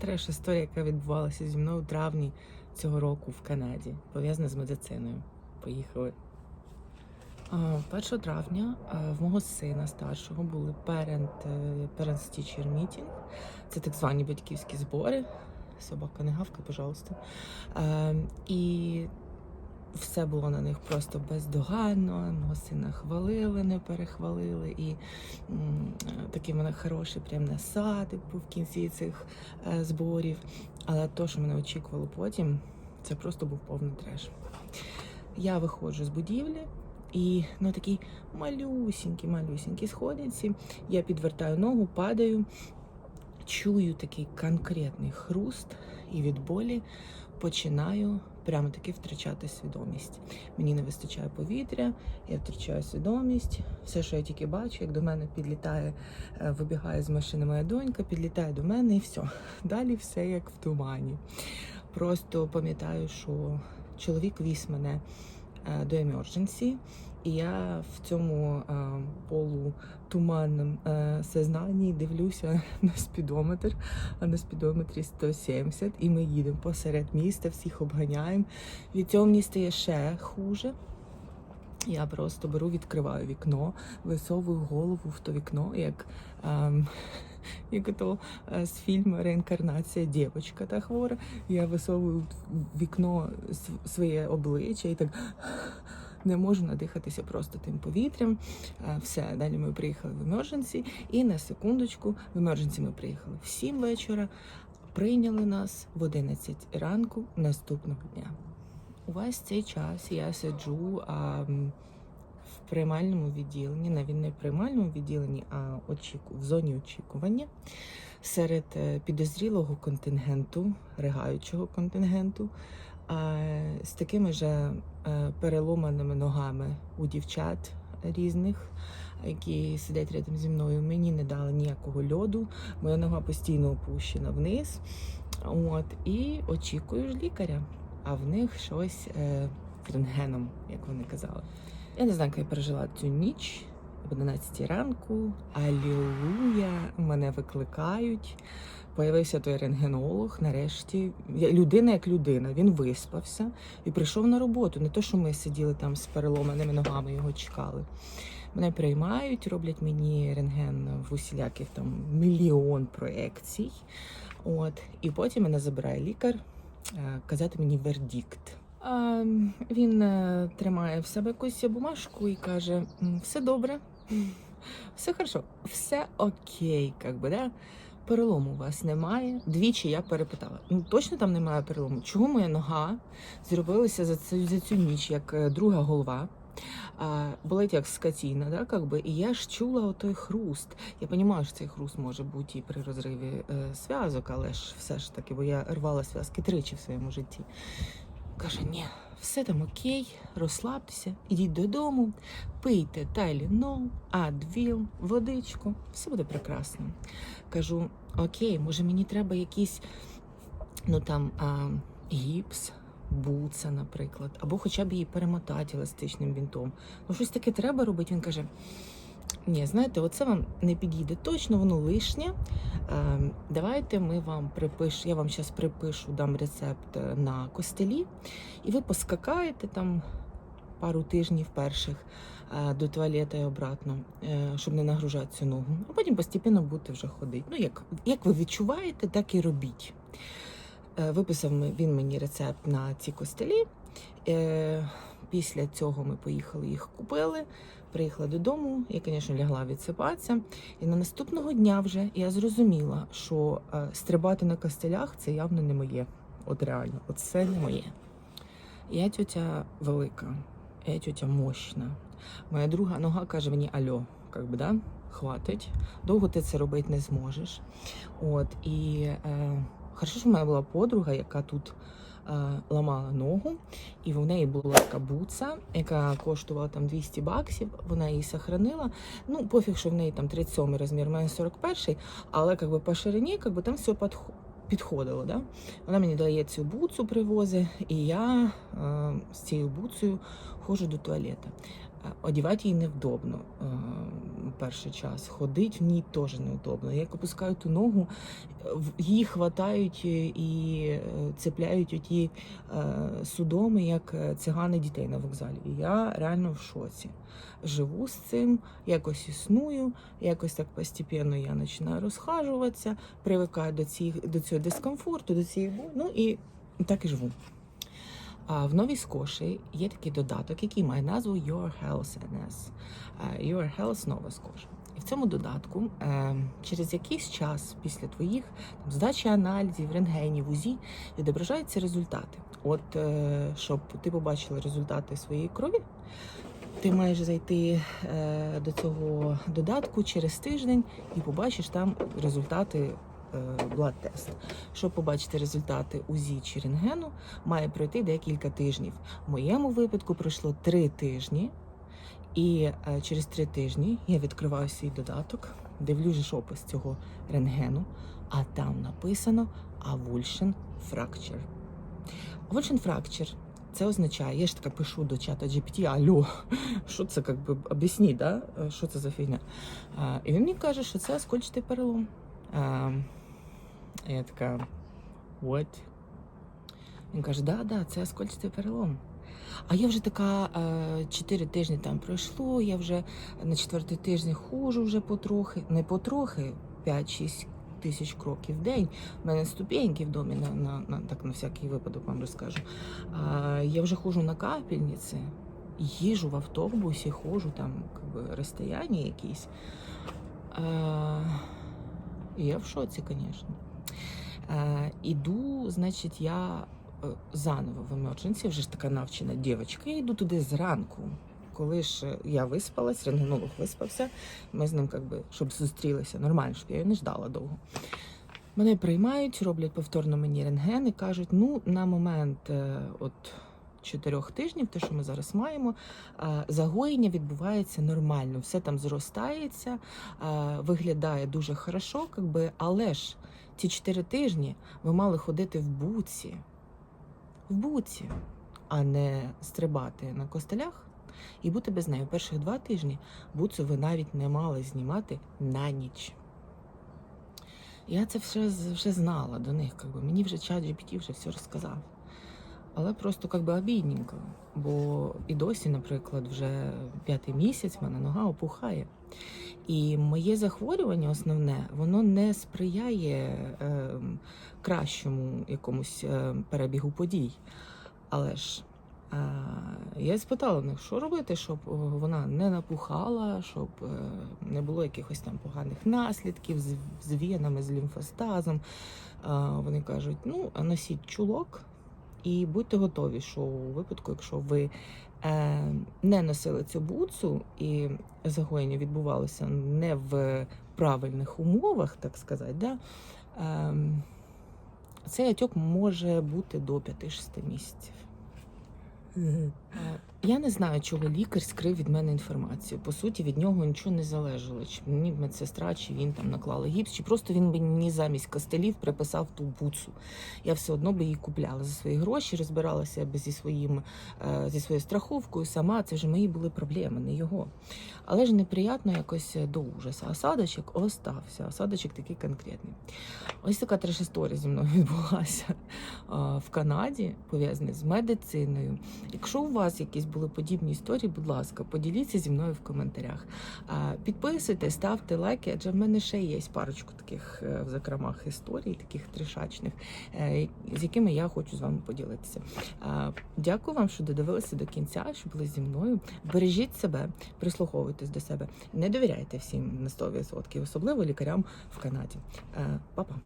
треш історія, яка відбувалася зі мною у травні цього року в Канаді, пов'язана з медициною. Поїхали. 1 травня в мого сина старшого були parent, е, parents teacher meeting. Це так звані батьківські збори. Собака не гавка, пожалуйста. Е, і все було на них просто бездоганно. Мого сина хвалили, не перехвалили. І такий мене хороший прям насадик був в кінці цих е, зборів. Але то, що мене очікувало потім, це просто був повний треш. Я виходжу з будівлі. І на такій малюсінькій, малюсінькій сходинці я підвертаю ногу, падаю, чую такий конкретний хруст, і від болі починаю прямо таки втрачати свідомість. Мені не вистачає повітря, я втрачаю свідомість. Все, що я тільки бачу, як до мене підлітає, е, вибігає з машини моя донька, підлітає до мене і все. Далі все як в тумані. Просто пам'ятаю, що чоловік віз мене е, до емердженсі, і я в цьому е, полутуманному е, сознанні дивлюся на спідометр, а на спідометрі 170, і ми їдемо посеред міста, всіх обганяємо. Від цього мені стає ще хуже. Я просто беру, відкриваю вікно, висовую голову в то вікно, як, ем, як то е, з фільму Реінкарнація дівчинка та хвора. Я висовую вікно своє обличчя і так не можу надихатися просто тим повітрям. Е, Все, далі ми приїхали в емердженсі, і на секундочку в емердженсі ми приїхали в 7 вечора, прийняли нас в 11 ранку наступного дня. Увесь цей час я сиджу а, в приймальному відділенні, навіть не в приймальному відділенні, а очіку, в зоні очікування серед е, підозрілого контингенту, ригаючого контингенту, з такими же переломаними ногами у дівчат різних. Які сидять рядом зі мною, мені не дали ніякого льоду, моя нога постійно опущена вниз. От, і очікую ж лікаря а в них щось е, рентгеном, як вони казали. Я не знаю, як я пережила цю ніч об 11 ранку. Алілуя! Мене викликають. Появився той рентгенолог. Нарешті людина як людина. Він виспався і прийшов на роботу. Не то, що ми сиділи там з переломаними ногами, його чекали. Мене приймають, роблять мені рентген в усіляких там мільйон проекцій. От, і потім мене забирає лікар е, казати мені вердикт. Він е, тримає в себе якусь бумажку і каже: все добре, все хорошо, все окей, як би, да? Перелому у вас немає. Двічі я перепитала. Ну точно там немає перелому. Чого моя нога зробилася за цю, за цю ніч, як е, друга голова? А, болить як скотіна, да, как би, і я ж чула отой хруст. Я розумію, що цей хруст може бути і при розриві е, зв'язок, але ж все ж таки, бо я рвала зв'язки тричі в своєму житті. Каже, ні, все там окей, розслабтеся, ідіть додому, пийте тайлінол, адвіл, водичку, все буде прекрасно. Кажу, окей, може мені треба якийсь, ну там, а, гіпс, буца, наприклад, або хоча б її перемотати еластичним бінтом. Ну, щось таке треба робити. Він каже: ні, знаєте, оце вам не підійде точно, воно лишнє. Е, давайте ми вам припиш, я вам зараз припишу, дам рецепт е, на костелі, і ви поскакаєте там пару тижнів перших е, до туалета і обратно, щоб не нагружати цю ногу. А потім постійно будете вже ходити. Ну, як, як ви відчуваєте, так і робіть. Виписав він мені рецепт на ці костелі. Після цього ми поїхали, їх купили. Приїхала додому, я, звісно, лягла відсипатися. І на наступного дня вже я зрозуміла, що е, стрибати на костелях це явно не моє. От реально, от це не моє. Я тьотя велика, я тьотя мощна. Моя друга нога каже мені: Альо, як би, да? хватить, довго ти це робити не зможеш. От, і е, хорошо, що в мене була подруга, яка тут ламала ногу, і в неї була така буца, яка коштувала там 200 баксів. Вона її сохранила. Ну, пофіг, що в неї там 37 розмір, в мене 41, але как би, по ширині как би, там все підхо- підходило. Да? Вона мені дає цю буцу, привозить, і я е, з цією буцею ходжу до туалету. Е, Одівати її невдобно е, перший час. Ходить в ній теж неудобно. Як опускаю ту ногу, її хватають е, і е, цепляють оті е, судоми, як цигани дітей на вокзалі. І я реально в шоці. Живу з цим, якось існую, якось так постепенно я починаю розхажуватися, привикаю до, цих, до цього дискомфорту, до цієї болі, ну і так і живу. А в Новій Скоші є такий додаток, який має назву Your Health NS. Your Health Nova Scotia. І в цьому додатку е, через якийсь час після твоїх там, здачі аналізів, рентгенів, УЗІ відображаються результати. От е, щоб ти побачила результати своєї крові, ти маєш зайти е, до цього додатку через тиждень і побачиш там результати блад тест. Щоб побачити результати УЗІ чи рентгену, має пройти декілька тижнів. В моєму випадку пройшло три тижні, і е, через три тижні я відкриваю свій додаток, дивлюсь опис цього рентгену, а там написано Avulsion Fracture. Avulsion Fracture це означає, я ж таке пишу до чата GPT, алло, що це, як би, об'ясніть, да? е, що це за фігня? І він мені каже, що це оскольчатий перелом. А, я така, what? Він каже, да, да, це оскольчатий перелом. А я вже така 4 тижні там пройшло, я вже на четвертий тиждень хожу вже потрохи, не потрохи, 5-6 тисяч кроків в день. У мене ступеньки в домі, на, на, на, так на всякий випадок вам розкажу. А, я вже ходжу на капельниці, їжу в автобусі, ходжу там как розстояння якісь. А, і я в шоці, звісно. Іду, значить, я е, заново в емердженсі, вже ж така навчена дівчинка. Я йду туди зранку. Коли ж я виспалась, рентгенолог виспався, ми з ним, как би, щоб зустрілися нормально, щоб я його не ждала довго. Мене приймають, роблять повторно мені рентген і кажуть: ну, на момент е, от чотирьох тижнів, те, що ми зараз маємо, е, загоєння відбувається нормально, все там зростається, е, виглядає дуже хорошо, как би, але ж ці чотири тижні ви мали ходити в буці, в буці, а не стрибати на костелях і бути без неї. Перших два тижні буцу ви навіть не мали знімати на ніч. Я це вже, вже знала до них, как би. мені вже чат GPT вже все розказав. Але просто как би обідненько, бо і досі, наприклад, вже п'ятий місяць в мене нога опухає. І моє захворювання основне, воно не сприяє е, кращому якомусь е, перебігу подій. Але ж е, я спитала в них, що робити, щоб е, вона не напухала, щоб е, не було якихось там поганих наслідків з, з венами, з лімфостазом. Е, вони кажуть: ну, носіть чулок. І будьте готові, що у випадку, якщо ви е, не носили цю буцу і загоєння відбувалося не в правильних умовах, так сказати, да, е, цей отек може бути до 5-6 місяців. Е, Я не знаю, чого лікар скрив від мене інформацію. По суті, від нього нічого не залежало. Чи мені медсестра, чи він там наклала гіпс, чи просто він мені замість костелів приписав ту буцу. Я все одно би її купляла за свої гроші, розбиралася би зі своїм е, зі своєю страховкою сама. Це вже мої були проблеми, не його. Але ж неприємно якось до ужасу. Осадочок остався. Осадочок такий конкретний. Ось така треш історія зі мною відбулася е, в Канаді, пов'язана з медициною. Якщо у вас якісь були подібні історії, будь ласка, поділіться зі мною в коментарях. Підписуйтесь, ставте лайки, адже в мене ще є парочку таких е, в закромах історій, таких тришачних, е, з якими я хочу з вами поділитися. Дякую вам, що додивилися до кінця, що були зі мною. Бережіть себе, прислуховуйтесь до себе, не довіряйте всім на 100%, особливо лікарям в Канаді. Е, Па-па!